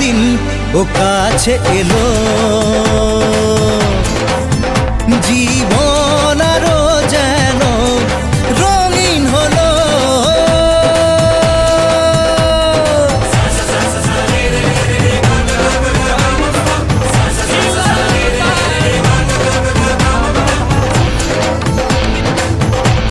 দিন ও কাছে এলো।